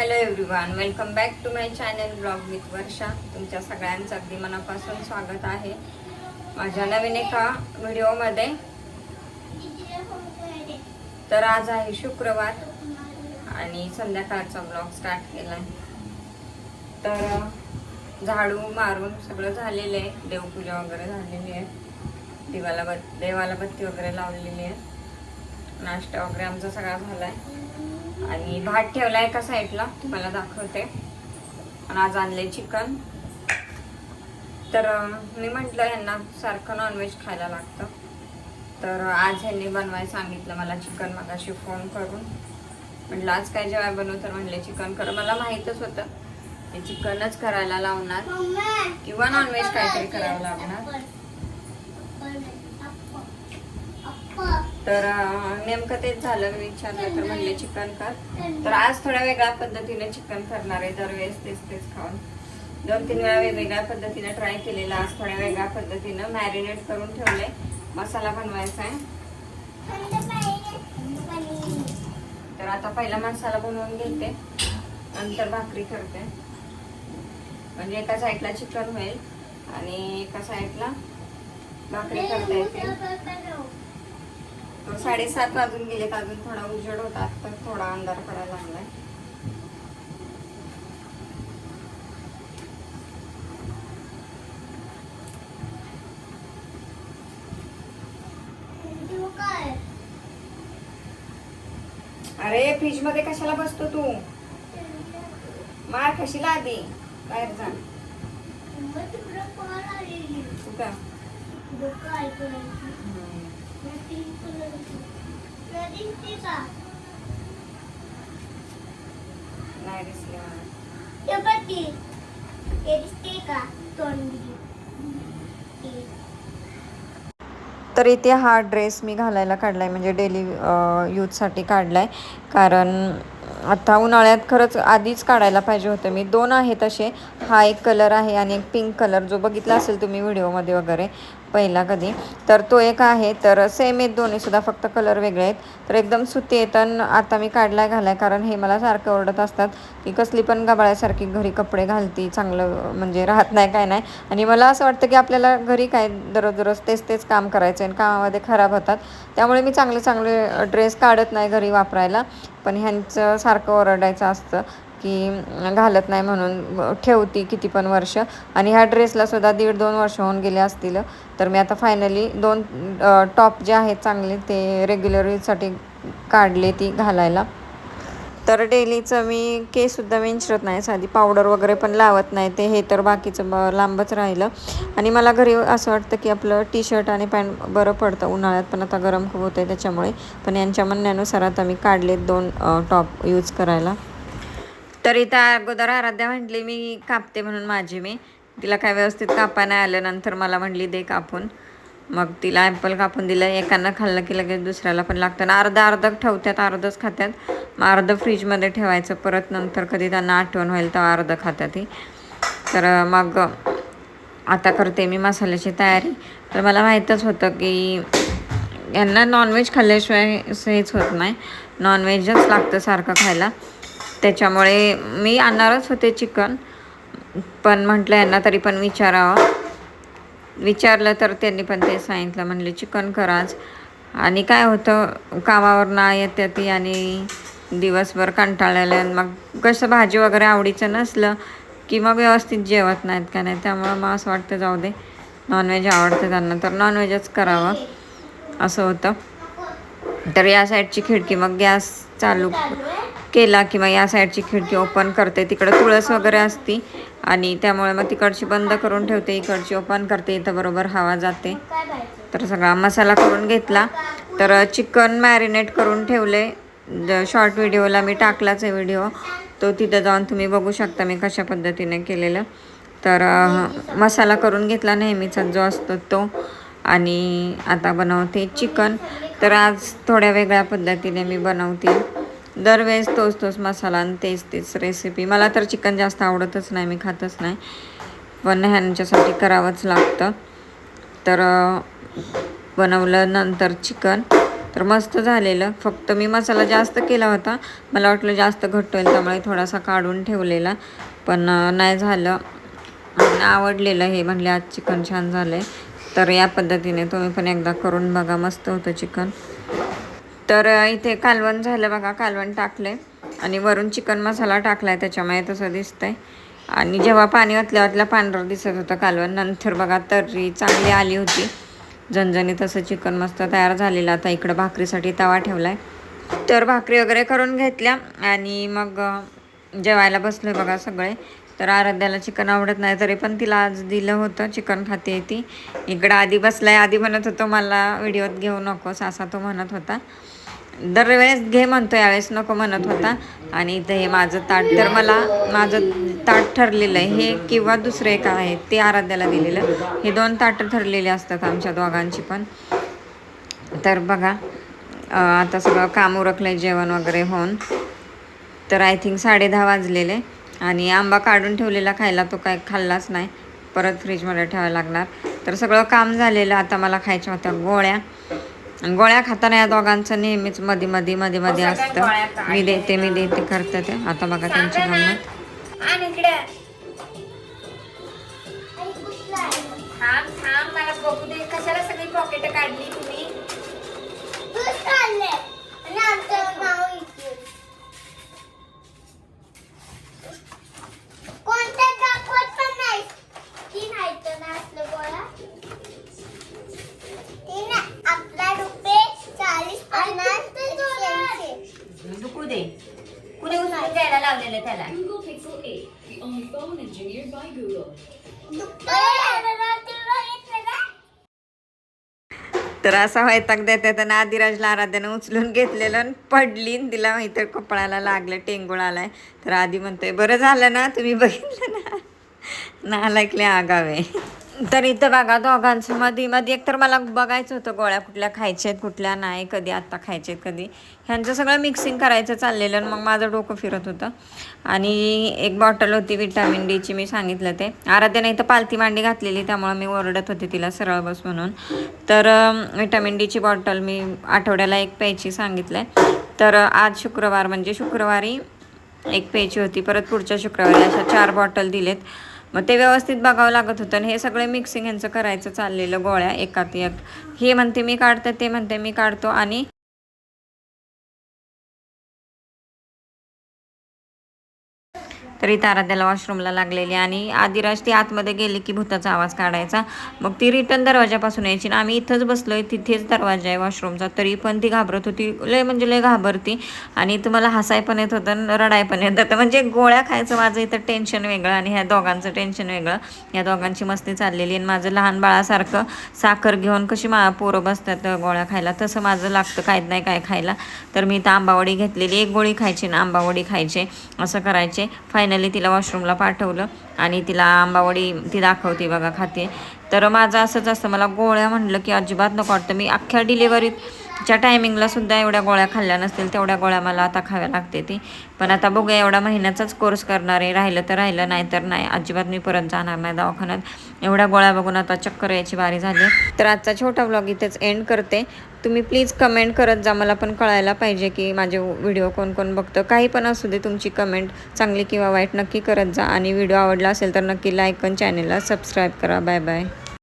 Hello everyone welcome back to my channel blog with Varsha तुमच्या सगळ्यांचं अगदी मनापासून स्वागत आहे. माझ्या नवीन एका व्हिडिओमध्ये. तर आज आहे शुक्रवार आणि संध्याकाळचा ब्लॉग स्टार्ट केला. आहे तर झाडू मारून सगळं झालेलं आहे. देवपूजा वगैरे झालेली आहे. देवाला बत् देवाला बत्ती वगैरे लावलेली आहे. नाश्ता वगैरे आमचा सगळा झाला आहे आणि भात ठेवला एका साईडला तुम्हाला दाखवते. आणि आज आणले चिकन. तर मी म्हटलं यांना सारखं नॉनव्हेज खायला लागतं. तर आज ह्यांनी बनवायला सांगितलं मला चिकन मगाशी फोन करून. म्हटलं आज काय जेव्हा बनवू? तर म्हणले चिकन कर. मला माहीतच होतं. ते चिकनच करायला लावणार. किंवा नॉनव्हेज काहीतरी करावं लागणार. तर नेमकं तेच झालं मी विचारलं तर म्हणले चिकन कर. तर आज थोड्या वेगळ्या पद्धतीने चिकन करणार आहे दरवेळेस तेच तेच खाऊन. दोन तीन वेळा वेगवेगळ्या पद्धतीने ट्राय केलेला आज थोड्या वेगळ्या पद्धतीनं मॅरिनेट करून ठेवले मसाला बनवायचा आहे. तर आता पहिला मसाला बनवून घेते. नंतर भाकरी करते. म्हणजे एका साईडला चिकन होईल आणि एका साईडला भाकरी करता येते. तर साडेसात वाजून गेलेत अजून थोडा उजेड होता तर थोडा अंधार पडायला लागलाय. अरे फ्रीजमध्ये कशाला बसतो तू? मार कशीला आधी बाहेर जा. नाही दिसले मला तर इथे हा ड्रेस मी घालायला काढला आहे म्हणजे डेली यूजसाठी काढला आहे कारण आता उन्हाळ्यात खरंच आधीच काढायला पाहिजे होतं मी. दोन आहे तसे हा एक कलर आहे आणि एक पिंक कलर जो बघितला असेल तुम्ही व्हिडिओमध्ये वगैरे. पहिला कधी. तर तो एक आहे. तर सेम आहेत दोन्हीसुद्धा फक्त कलर वेगळे आहेत. तर एकदम सुती आहेत आणि आता मी काढलाय घालाय. कारण हे मला सारखं ओरडत असतात की कसली पण गबाळ्यासारखी घरी कपडे घालती. चांगलं म्हणजे राहत नाही काय नाही. आणि मला असं वाटतं की आपल्याला घरी काय दररोज दररोज तेच तेच काम करायचं आणि कामामध्ये खराब होतात. त्यामुळे मी चांगले चांगले ड्रेस काढत नाही घरी वापरायला. पण ह्यांचं सारखं ओरडायचं असतं. की घालत नाही म्हणून ठेवती किती पण वर्ष. आणि ह्या ड्रेसला सुद्धा दीड दोन वर्ष होऊन गेले असतील. तर मी आता फायनली दोन टॉप जे आहेत चांगले ते रेग्युलर यूजसाठी काढले ती घालायला. तर डेलीचं मी केससुद्धा विंचरत नाही साधी पावडर वगैरे पण लावत नाही. ते हे तर बाकीचं ब लांबच राहिलं. आणि मला घरी असं वाटतं की आपलं टी शर्ट आणि पॅन्ट बरं पडतं. उन्हाळ्यात पण आता गरम खूप होतं आहे त्याच्यामुळे. पण यांच्या म्हणण्यानुसार आता मी काढलेत दोन टॉप यूज करायला. तर इथं अगोदर आराध्या म्हटली मी कापते म्हणून माझी मी. तिला काय व्यवस्थित कापा नाही आलं नंतर मला म्हणली दे कापून. मग तिला ॲपल कापून दिलं. एकानं खाल्लं की लगेच दुसऱ्याला पण लागतं. आणि अर्धा अर्ध ठेवतात अर्धच खात्यात. मग अर्धं फ्रीजमध्ये ठेवायचं. परत नंतर कधी त्यांना आठवण होईल तर अर्धं खात्यात तर मग आता करते मी मसाल्याची तयारी. तर मला माहीतच होतं की यांना नॉनव्हेज खाल्ल्याशिवाय हेच होत नाही. नॉनव्हेजच लागतं सारखं खायला. त्याच्यामुळे मी आणणारच होते चिकन. पण म्हटलं यांना तरी पण विचारावं. विचारलं तर त्यांनी पण ते सांगितलं म्हणले चिकन कराच आणि काय होतं कामावर ना येते ती आणि दिवसभर कंटाळलेलं मग कसं भाजी वगैरे आवडीचं नसलं की मग व्यवस्थित जेवत नाहीत का नाही. त्यामुळं मग असं वाटतं जाऊ दे नॉनव्हेज आवडतं त्यांना. तर नॉनव्हेजच करावं असं होतं. तर या साईडची खिडकी मग गॅस चालू केला किंवा या साईडची खिडकी ओपन करते. तिकडं तुळस वगैरे असती आणि त्यामुळे मग तिकडची बंद करून ठेवते. इकडची ओपन करते. इथं बरोबर हवा जाते. तर सगळा मसाला करून घेतला. तर चिकन मॅरिनेट करून ठेवले. शॉर्ट व्हिडिओला मी टाकलाच आहे व्हिडिओ तो तिथं जाऊन तुम्ही बघू शकता मी कशा पद्धतीने केलेलं. तर मसाला करून घेतला नेहमीचा जो असतो तो. आणि आता बनवते चिकन. तर आज थोड्या वेगळ्या पद्धतीने मी बनवते. दरवेळेस तोच तोच मसाला आणि तेच तेच रेसिपी मला तर चिकन जास्त आवडतच नाही मी खातच नाही. पण ह्यांच्यासाठी करावंच लागतं. तर बनवलं नंतर चिकन तर मस्त झालेलं. फक्त मी मसाला जास्त केला होता. मला वाटलं जास्त घट्ट होईल त्यामुळे थोडासा काढून ठेवलेला. पण नाही झालं. आवडलेलं हे म्हणले आज चिकन छान झालं आहे तर या पद्धतीने तुम्ही पण एकदा करून बघा. मस्त होतं चिकन तर इथे कालवण झालं बघा कालवण टाकलंय. आणि वरून चिकन मसाला टाकला आहे त्याच्यामुळे तसं दिसतंय. आणि जेव्हा पाणी ओतल्या ओतल्या पांढरं दिसत होतं कालवण. नंतर बघा तर्री चांगली आली होती. झणझणी तसं चिकन मस्त तयार झालेलं. आता इकडं भाकरीसाठी तवा ठेवला आहे तर भाकरी वगैरे करून घेतल्या. आणि मग जेवायला बसलोय बघा सगळे. तर आराध्याला चिकन आवडत नाही तरी पण तिला आज दिलं होतं चिकन खाते ती. इकडं आधी बसलाय. आधी म्हणत होतो मला व्हिडिओत घेऊ नकोस असा तो म्हणत होता. दरवेळेस घे म्हणतो यावेळेस नको म्हणत होता. आणि इथं हे माझं ताट तर मला माझं ताट ठरलेलं आहे. हे किंवा दुसरं एक आहे ते आराध्याला दिलेलं. हे दोन ताटं ठरलेले असतात आमच्या दोघांची पण. तर बघा आता सगळं काम उरकलं जेवण वगैरे होऊन. तर आय थिंक साडे दहा वाजलेले. आणि आंबा काढून ठेवलेला खायला तो काय खाल्लाच नाही. परत फ्रीजमध्ये ठेवायला लागणार. तर सगळं काम झालेलं. आता मला खायच्या होत्या गोळ्या. आणि गोळ्या खाताना या दोघांचं नेहमीच मध्ये मध्ये मध्ये मध्ये असतं. मी देते मी देते करते ते. आता बघा त्यांची गंमत आणि इकडे. थांब थांब मला बघू दे. कशाला सगळी पॉकेट काढली तुम्ही? द्यायला लावलेलं त्याला Google Pixel 8, the only phone engineered by Google. तर असा वैताग देतात आणि आदिराजला आराध्यानं उचलून घेतलेलं आणि पडली आणि तिला इतर कपडाला लागलं टेंगुळ आलाय. तर आधी म्हणतोय बरं झालं ना तुम्ही बघितलं ना? नालायकले आगावे. तर इथं बघा दोघांचं मध्ये मध्ये एकतर मला बघायचं होतं गोळ्या कुठल्या खायच्या आहेत कुठल्या नाही कधी आत्ता खायचे आहेत कधी. ह्यांचं सगळं मिक्सिंग करायचं चाललेलं आणि मग माझं डोकं फिरत होतं. आणि एक बॉटल होती विटॅमिन डीची मी सांगितलं ते. आराध्याने इथं पालती मांडी घातलेली त्यामुळं मी ओरडत होते तिला सरळ बस म्हणून. तर विटॅमिन डीची बॉटल मी आठवड्याला एक प्यायची सांगितलं आहे तर आज शुक्रवार म्हणजे शुक्रवारी एक प्यायची होती. परत पुढच्या शुक्रवारी अशा चार बॉटल दिलेत. मग ते व्यवस्थित बघावं लागत होतं आणि हे सगळे मिक्सिंग यांचं करायचं चाललेलं गोळ्या एकात एक. हे म्हणते मी काढते ते म्हणते मी काढतो आणि तरी तारा त्याला वॉशरूमला लागलेली आणि आदिराज ती आतमध्ये गेली की भूताचा आवाज काढायचा. मग ती रिटर्न दरवाजापासून यायची आणि आम्ही इथंच बसलोय तिथेच दरवाजा आहे वॉशरूमचा तरी पण ती घाबरत होती. लय म्हणजे लय घाबरती. आणि तुम्हाला हसाय पण येत होतं रडाय पण येत होतं. म्हणजे गोळ्या खायचं माझं इथं टेन्शन वेगळं आणि ह्या दोघांचं टेन्शन वेगळं. या दोघांची मस्ती चाललेली आणि माझं लहान बाळासारखं साखर घेऊन कशी मा पोरं बसतात गोळ्या खायला. तसं माझं लागतं काहीच नाही काय खायला. तर मी इथं आंबावडी घेतलेली. एक गोळी खायची ना आंबावडी खायचे. असं करायचे. फायनल तिला वॉशरूमला पाठवलं आणि तिला आंबावडी ती दाखवते बघा खाते. तर माझं असंच असतं मला गोळ्या म्हणलं की अजिबात नको वाटतं. मी अख्ख्या डिलेवरीत ज्या टायमिंगला सुद्धा एवढ्या गोळ्या खाल्ल्या नसतील तेवढ्या गोळ्या मला आता खाव्या लागते ती. पण आता बघूया एवढा महिन्याचाच कोर्स करणार आहे राहिलं तर राहिलं नाही तर नाही. अजिबात मी परत जाणार नाही दवाखान्यात. एवढ्या गोळ्या बघून आता चक्कर यायची बारी झाली. तर आजचा छोटा व्लॉग इथेच एंड करते. तुम्ही प्लीज कमेंट करत जा मला पण कळायला पाहिजे की माझे व्हिडिओ कोण कोण बघतं. काही पण असू दे तुमची कमेंट चांगली किंवा वाईट नक्की करत जा. आणि व्हिडिओ आवडला असेल तर नक्की लाईक आणि चॅनेलला सबस्क्राईब करा. Bye bye